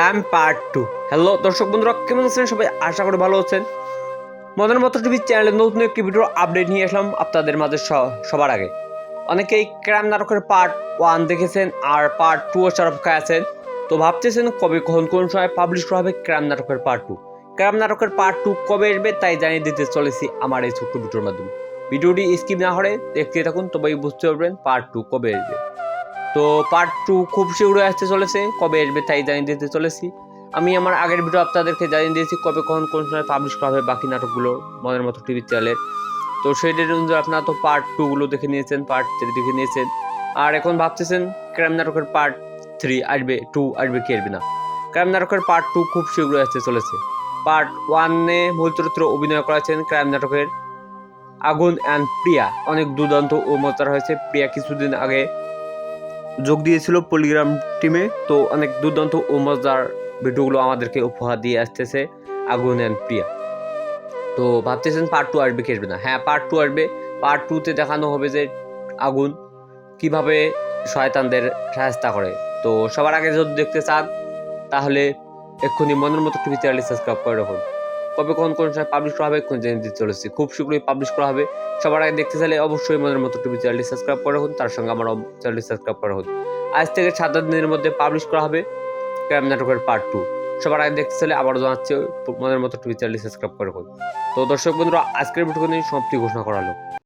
Crime part two hello দর্শক বন্ধুরা, কেমন আছেন? সবাই আশা করি ভালো আছেন। মদন মতো টিভি চ্যানেলে নতুন একটি ভিডিও আপডেট নিয়ে আসলাম আপনাদের মাঝে সবার আগে। অনেকেই ক্রাইম নাটকের পার্ট ওয়ান দেখেছেন আর পার্ট টু এর অপেক্ষায় আছেন। তো ভাবতেছেন কবে, কখন, কোন সময় পাবলিশ করা হবে ক্রাইম নাটকের পার্ট টু ক্রাইম নাটকের পার্ট টু কবে আসবে তাই জানিয়ে দিতে চলেছি আমার এই ছোট্ট ভিডিওর মাধ্যমে। ভিডিওটি স্কিপ না হলে দেখতে থাকুন, তবেই বুঝতে পারবেন পার্ট টু কবে আসবে। তো পার্ট টু খুব শীঘ্রই আসতে চলেছে। কবে আসবে তাই জানিয়ে দিতে চলেছি। আমি আমার আগের ভিডিও আপনাদেরকে জানিয়ে দিয়েছি কবে কখন কোন সময় পাবলিশ করা হবে বাকি নাটকগুলো মনের মতো টিভি চ্যানেলের তো সেই ডেট অনুযায়ী আপনারা তো পার্ট টুগুলো দেখে নিয়েছেন পার্ট থ্রি দেখে নিয়েছেন। আর এখন ভাবতেছেন ক্রাইম নাটকের পার্ট থ্রি আসবে টু আসবে কি আসবে না? ক্রাইম নাটকের পার্ট টু খুব শীঘ্রই আসতে চলেছে। পার্ট ওয়ানে মূল চরিত্র অভিনয় করেছেন ক্রাইম নাটকের আগুন অ্যান্ড প্রিয়া। অনেক দুর্দান্ত ও মজার হয়েছে। প্রিয়া কিছুদিন আগে যোগ দিয়েছিল পলিগ্রাম টিমে। তো অনেক দুর্দান্ত ও মজার ভিডিওগুলো আমাদেরকে উপহার দিয়ে আসতেছে আগুন অ্যান্ড প্রিয়া। তো ভাবতেছেন পার্ট টু আসবে, কি আসবে না? হ্যাঁ পার্ট টু আসবে। পার্ট টুতে দেখানো হবে যে আগুন কীভাবে শয়তানদের সাহায্য করে। তো সবার আগে যদি দেখতে চান, তাহলে এক্ষুনি মনের মতো টিভি চ্যানেলটি সাবস্ক্রাইব করে রাখুন। কবে কোন কোন সময় পাবলিশ করা হবে, কোন জেনে দিতে চলেছি, খুব শীঘ্রই পাবলিশ করা হবে। সবার আগে দেখতে চাইলে অবশ্যই মনের মতো টিভি চ্যানেলটি সাবস্ক্রাইব করে রাখুন, তার সঙ্গে আমার চ্যানেলটি সাবস্ক্রাইব করে রাখুন। আজ থেকে সাত আট দিনের মধ্যে পাবলিশ করা হবে ক্রাইম নাটকের পার্ট টু সবার আগে দেখতে চাইলে আবারও জানাচ্ছি মনের মতো টিভি চ্যানেলটি সাবস্ক্রাইব করে রাখুন। তো দর্শক বন্ধুরা, আজকের ভিডিও সমাপ্তি ঘোষণা করা হলো।